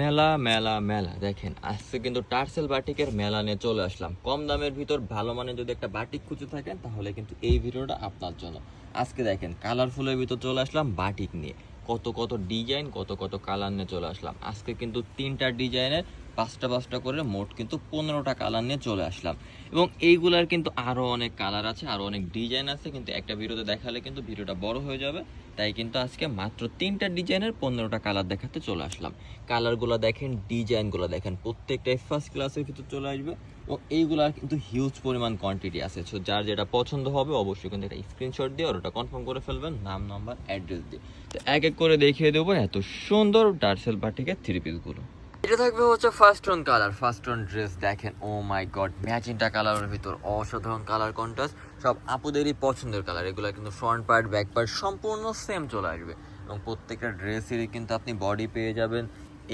মেলা মেলা মেলা। দেখেন, আজকে কিন্তু টার্সেল বাটিকের মেলা নিয়ে চলে আসলাম। কম দামের ভিতর ভালো মানে যদি একটা বাটিক খুঁজে থাকেন, তাহলে কিন্তু এই ভিডিওটা আপনার জন্য। আজকে দেখেন, কালারফুলের ভিতর চলে আসলাম বাটিক নিয়ে। কত কত ডিজাইন, কত কত কালার নিয়ে চলে আসলাম। আজকে কিন্তু তিনটা ডিজাইনের পাঁচটা পাঁচটা করে মোট কিন্তু পনেরোটা কালার নিয়ে চলে আসলাম। এবং এইগুলার কিন্তু আরও অনেক কালার আছে আরও অনেক ডিজাইন আছে, কিন্তু একটা ভিডিওতে দেখালে কিন্তু ভিডিওটা বড় হয়ে যাবে। তাই কিন্তু আজকে মাত্র তিনটা ডিজাইনের পনেরোটা কালার দেখাতে চলে আসলাম। কালারগুলো দেখেন ডিজাইনগুলো দেখেন, প্রত্যেকটাই ফার্স্ট ক্লাসের ভিতর চলে আসবে। ও এইগুলার কিন্তু হিউজ পরিমাণ কোয়ান্টিটি আছে। সো যার যেটা পছন্দ হবে অবশ্যই কিন্তু একটা স্ক্রিনশট দিয়ে আর ওটা কনফার্ম করে ফেলবেন, নাম নাম্বার অ্যাড্রেস দিয়ে। তো এক এক করে দেখিয়ে দেবো এত সুন্দর ডার্সেল বাটিকের থ্রি পিসগুলো এটা থাকবে হচ্ছে first on colour first on dress দেখেন ও মাই গড ম্যাচিংটা কালারের ভিতর, অসাধারণ কালার কন্ট্রাস্ট সব আপুদেরই পছন্দের কালার এগুলো কিন্তু ফ্রন্ট পার্ট ব্যাক পার্ট সম্পূর্ণ সেম চলে আসবে। এবং প্রত্যেকটা ড্রেসেরই কিন্তু আপনি বডি পেয়ে যাবেন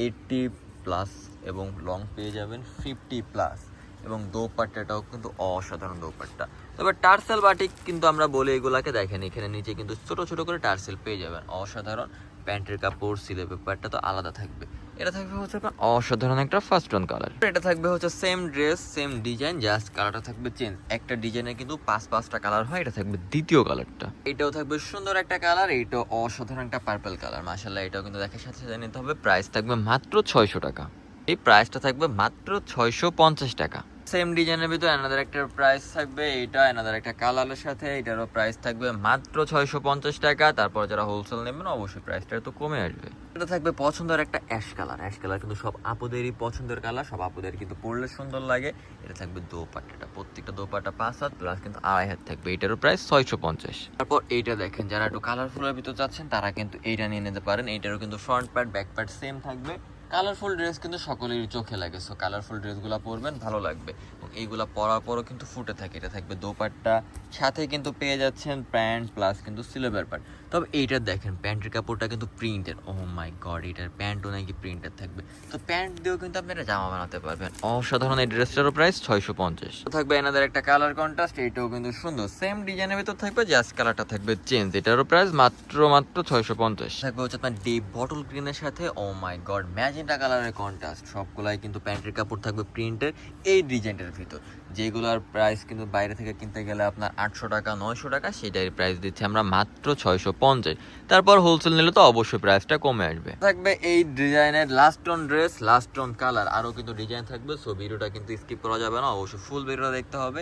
এইটটি প্লাস এবং লং পেয়ে যাবেন ফিফটি প্লাস এবং দোপাট্টাটাও কিন্তু অসাধারণ দোপাট্টা। তবে টার্সেল বাটিক কিন্তু আমরা বলি এগুলাকে, দেখেন এখানে নিচে কিন্তু ছোট ছোট করে টার্সেল পেয়ে যাবেন, অসাধারণ। প্যান্টের কাপড় সিলে পেপারটা তো আলাদা থাকবে। এটা থাকবে হচ্ছে আপনার অসাধারণ একটা ফার্স্ট রান কালার এটা থাকবে হচ্ছে same dress same design just কালারটা থাকবে চেঞ্জ একটা ডিজাইনে কিন্তু পাঁচ পাঁচটা কালার হয় এটা থাকবে দ্বিতীয় কালারটা এটাও থাকবে সুন্দর একটা কালার এইটাও অসাধারণ একটা পার্পল কালার মাসাল্লাহ এটাও কিন্তু দেখার সাথে সাথে নিতে হবে। প্রাইস থাকবে মাত্র ছয়শো টাকা। এই প্রাইসটা থাকবে মাত্র ছয়শো পঞ্চাশ টাকা। সেম ডিজাইনের ভিতরে এনাদের একটা প্রাইস থাকবে, এটা এনাদের একটা কালারের সাথে, এটারও প্রাইস থাকবে মাত্র ছয়শো পঞ্চাশ টাকা। তারপর যারা হোলসেল নেবেন, অবশ্যই প্রাইসটা তো কমে আসবে। এটা থাকবে পছন্দের একটা অ্যাশ কালার অ্যাশ কালার কিন্তু সব আপুদেরই পছন্দের কালার সব আপুদের কিন্তু পরলে সুন্দর লাগে। এটা থাকবে দোপাট্টাটা, প্রত্যেকটা দোপাট্টা পাঁচ হাত প্লাস কিন্তু আড়াই হাত থাকবে, এটারও প্রাইস ছয়শো পঞ্চাশ। তারপর এইটা দেখেন, যারা একটু কালারফুলের ভিতর চাচ্ছেন, তারা কিন্তু এইটা নিয়ে নিতে পারেন। এইটারও কিন্তু front part back part same থাকবে। কালারফুল ড্রেস কিন্তু সকলেরই চোখে লাগে সো কালারফুল ড্রেসগুলো পরবেন, ভালো লাগবে। এবং এইগুলো পরার পরও কিন্তু ফুটে থাকে, এটা থাকবে দোপাট্টা। সাথে কিন্তু পেয়ে যাচ্ছেন প্যান্ট, প্লাস কিন্তু সিলেবার প্যান্ট তবে এইটা দেখেন, প্যান্টের কাপড়টা কিন্তু প্রিন্টের ও মাই গড এটার প্যান্টও নাকি প্রিন্টের থাকবে। তো প্যান্ট দিয়েও কিন্তু আপনি এটা জামা বানাতে পারবেন। অসাধারণ এই ড্রেসটারও প্রাইস ছয়শো পঞ্চাশ। থাকবে এনাদের একটা কালার কন্ট্রাস্ট এটাও কিন্তু সুন্দর। সেম ডিজাইনের ভিতর থাকবে জাস্ট কালারটা থাকবে চেঞ্জ এটারও প্রাইস মাত্র মাত্র ছয়শো পঞ্চাশ। থাকবে হচ্ছে আপনার ডিপ বটল গ্রিনের সাথে ও মাই গড ম্যাজেন্টা কালারের কন্ট্রাস্ট সবগুলাই কিন্তু প্যান্টের কাপড় থাকবে প্রিন্টের এই ডিজাইনটার ভিতর। যেগুলোর প্রাইস কিন্তু বাইরে থেকে কিনতে গেলে আপনার আটশো টাকা, নয়শো টাকা, সেটাই প্রাইস দিচ্ছি আমরা মাত্র ছয়শো পঞ্চাশ। তারপর হোলসেল নিলে তো অবশ্যই প্রাইসটা কমে আসবে। থাকবে এই ডিজাইনের last on dress last on colour আরও কিন্তু ডিজাইন থাকবে সো ভিডিওটা কিন্তু স্কিপ করা যাবে না, অবশ্যই ফুল ভিডিওটা দেখতে হবে।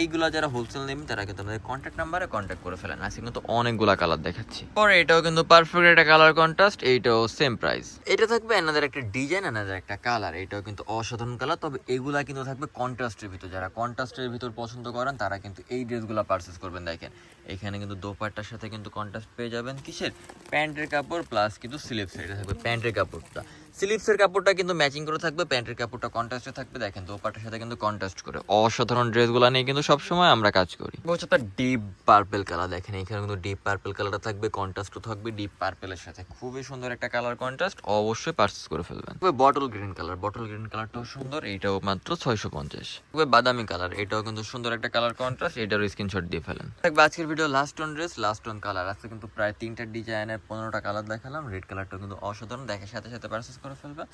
এইগুলা যারা হোলসেল নেবেন তারা কিন্তু আমাদের কন্ট্যাক্ট নাম্বারে কন্ট্যাক্ট করে ফেলেন। আজকে কিন্তু অনেকগুলা কালার দেখাচ্ছি। পরে এটাও কিন্তু পারফেক্ট একটা কালার কন্ট্রাস্ট এইটাও সেম প্রাইস এটা থাকবে এনাদের একটা ডিজাইন এনাদের একটা কালার এটাও কিন্তু অসাধারণ কালার তবে এগুলা কিন্তু থাকবে কন্ট্রাস্টের ভিতর। যারা কন্ট্রাস্টের ভিতর পছন্দ করেন তারা কিন্তু এই ড্রেসগুলো পারচেস করবেন দেখেন। এখানে কিন্তু দোপাট্টার সাথে কিন্তু কন্ট্রাস্ট পেয়ে যাবেন কিসের? প্যান্টের কাপড় প্লাস কিন্তু স্লিপস এটা থাকবে প্যান্টের কাপড়টা। স্লিপসের কাপড়টা কিন্তু ম্যাচিং করে থাকবে, প্যান্টের কাপড়টা কন্ট্রাস্টে থাকবে। দেখেন দোপাট্টার সাথে কিন্তু কন্ট্রাস্ট করে। অসাধারণ ড্রেসগুলো নিয়ে কিন্তু সবসময় আমরা কাজ করি। হচ্ছে ডিপ পার্পেল কালার দেখেন এখানে কিন্তু ডিপ পার্পেল কালারটা থাকবে কন্ট্রাস্টও থাকবে ডিপ পার্পেলের সাথে। খুবই সুন্দর একটা কালার কন্ট্রাস্ট অবশ্যই পারচেস করে ফেলবেন। Bottle green colour bottle green কালারটাও সুন্দর এইটাও মাত্র ছয়শো পঞ্চাশ। বাদামি কালার এটাও কিন্তু সুন্দর একটা কালার কন্ট্রাস্ট এটারও স্ক্রিনশট দিয়ে ফেলেন। থাকবে আজকের video last on dress last on colour আজকে কিন্তু প্রায় তিনটা ডিজাইনের পনেরোটা কালার দেখালাম রেড কালারটাও কিন্তু অসাধারণ, দেখার সাথে সাথে পারচেস করে ফেলবেন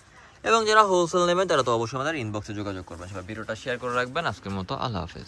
এবং যারা হোলসেল নেবেন, তারা তো অবশ্যই আমাদের ইনবক্সে যোগাযোগ করবেন। সবাই ভিডিওটা শেয়ার করে রাখবেন। আজকের মতো আল্লাহ হাফেজ।